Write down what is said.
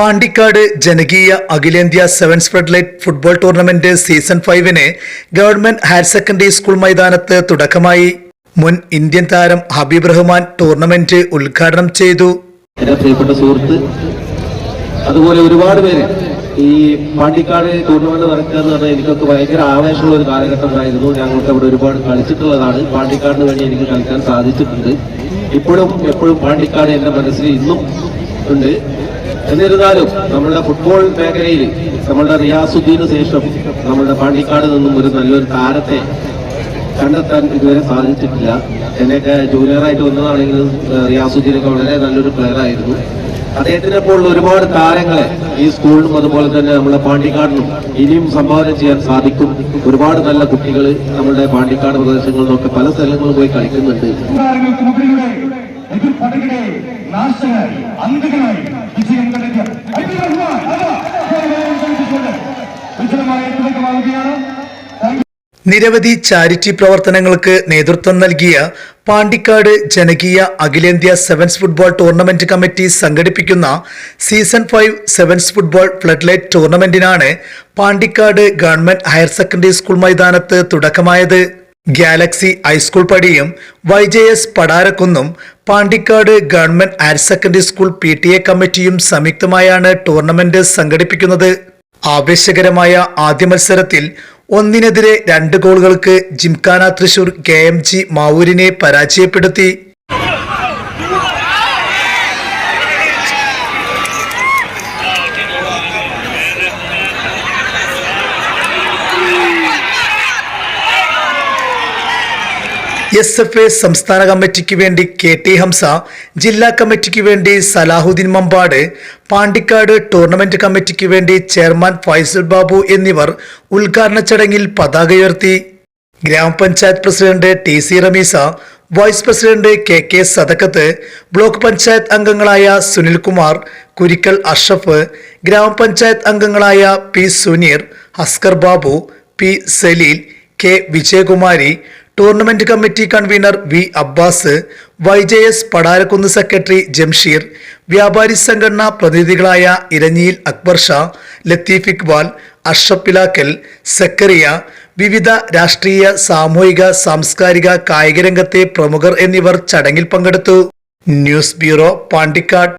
പാണ്ടിക്കാട് ജനകീയ അഖിലേന്ത്യാ sevens light football tournament season ഫൈവിന് government higher secondary school മൈതാനത്ത് തുടക്കമായി. മുൻ ഇന്ത്യൻ താരം ഹബീബ് റഹ്മാൻ ടൂർണമെന്റ് ഉദ്ഘാടനം ചെയ്തു. സുഹൃത്ത് അതുപോലെ ഒരുപാട് പേര് ഈ പാണ്ടിക്കാട് ടൂർണമെന്റ് നടക്കുക എന്ന് പറഞ്ഞാൽ എനിക്കൊക്കെ ഭയങ്കര ആവേശമുള്ള ഒരു കാലഘട്ടമായിരുന്നു. ഞങ്ങൾക്ക് അവിടെ ഒരുപാട് കളിച്ചിട്ടുള്ളതാണ്. പാണ്ടിക്കാടിന് വേണ്ടി എനിക്ക് കളിക്കാൻ സാധിച്ചിട്ടുണ്ട്. ഇപ്പോഴും എപ്പോഴും പാണ്ടിക്കാട് എന്റെ മനസ്സിൽ ഇന്നും ഉണ്ട്. എന്നിരുന്നാലും നമ്മളുടെ ഫുട്ബോൾ മേഖലയിൽ നമ്മളുടെ റിയാസുദ്ദീന് ശേഷം നമ്മളുടെ പാണ്ടിക്കാട് നിന്നും ഒരു നല്ലൊരു താരത്തെ കണ്ടെത്താൻ ഇതുവരെ സാധിച്ചിട്ടില്ല. എന്നെയൊക്കെ ജൂനിയറായിട്ട് വന്നതാണെങ്കിലും റിയാസുദ്ദീനൊക്കെ വളരെ നല്ലൊരു പ്ലെയർ ആയിരുന്നു. അദ്ദേഹത്തിനെ പോലുള്ള ഒരുപാട് താരങ്ങളെ ഈ സ്കൂളിനും അതുപോലെ തന്നെ നമ്മുടെ പാണ്ടിക്കാടിനും ഇനിയും സംഭാവന ചെയ്യാൻ സാധിക്കും. ഒരുപാട് നല്ല കുട്ടികൾ നമ്മുടെ പാണ്ടിക്കാട് പ്രദേശങ്ങളിൽ നിന്നൊക്കെ പല സ്ഥലങ്ങളിൽ പോയി കളിക്കുന്നുണ്ട്. എതിർപ്പടകളെ നാശങ്ങളായി അന്ധകളായി വിജയം നിരവധി ചാരിറ്റി പ്രവർത്തനങ്ങൾക്ക് നേതൃത്വം നൽകിയ പാണ്ടിക്കാട് ജനകീയ അഖിലേന്ത്യാ സെവൻസ് ഫുട്ബോൾ ടൂർണമെന്റ് കമ്മിറ്റി സംഘടിപ്പിക്കുന്ന season five sevens football floodlight ടൂർണമെന്റിനാണ് Pandikkad government higher secondary school മൈതാനത്ത് തുടക്കമായത്. ഗാലക്സി ഹൈസ്കൂൾ പടിയും Y J S പടാരക്കുന്നും Pandikkad government higher secondary school P T A കമ്മിറ്റിയും സംയുക്തമായാണ് ടൂർണമെന്റ് സംഘടിപ്പിക്കുന്നത്. ആവേശകരമായ ആദ്യ മത്സരത്തിൽ ഒന്നിനെതിരെ രണ്ട് ഗോളുകൾക്ക് Gymkhana Thrissur K M G മാവൂരിനെ പരാജയപ്പെടുത്തി. എസ് എഫ് എ സംസ്ഥാന കമ്മിറ്റിക്ക് വേണ്ടി കെ ടി ഹംസ ജില്ലാ കമ്മിറ്റിക്ക് വേണ്ടി സലാഹുദ്ദീൻ മമ്പാട് പാണ്ടിക്കാട് ടൂർണമെന്റ് കമ്മിറ്റിക്ക് വേണ്ടി ചെയർമാൻ ഫൈസൽ ബാബു എന്നിവർ ഉദ്ഘാടന ചടങ്ങിൽ പതാക ഉയർത്തി ഗ്രാമപഞ്ചായത്ത് president T C Rameesa vice president K K Sadakkath block panchayat അംഗങ്ങളായ സുനിൽകുമാർ കുരിക്കൽ അഷ്റഫ് ഗ്രാമപഞ്ചായത്ത് അംഗങ്ങളായ P Suneer Haskar Babu P Saleel K Vijayakumari tournament committee convener V Abbas Y J S Padarakkunnu secretary Jamsheer വ്യാപാരി സംഘടനാ പ്രതിനിധികളായ ഇരഞ്ഞിയിൽ അക്ബർ ഷാ ലത്തീഫ് ഇക്ബാൽ അഷ്റഫ് പിലാക്കൽ സക്കറിയ വിവിധ രാഷ്ട്രീയ സാമൂഹിക സാംസ്കാരിക കായിക രംഗത്തെ പ്രമുഖർ എന്നിവർ ചടങ്ങിൽ പങ്കെടുത്തു. News bureau Pandikkad.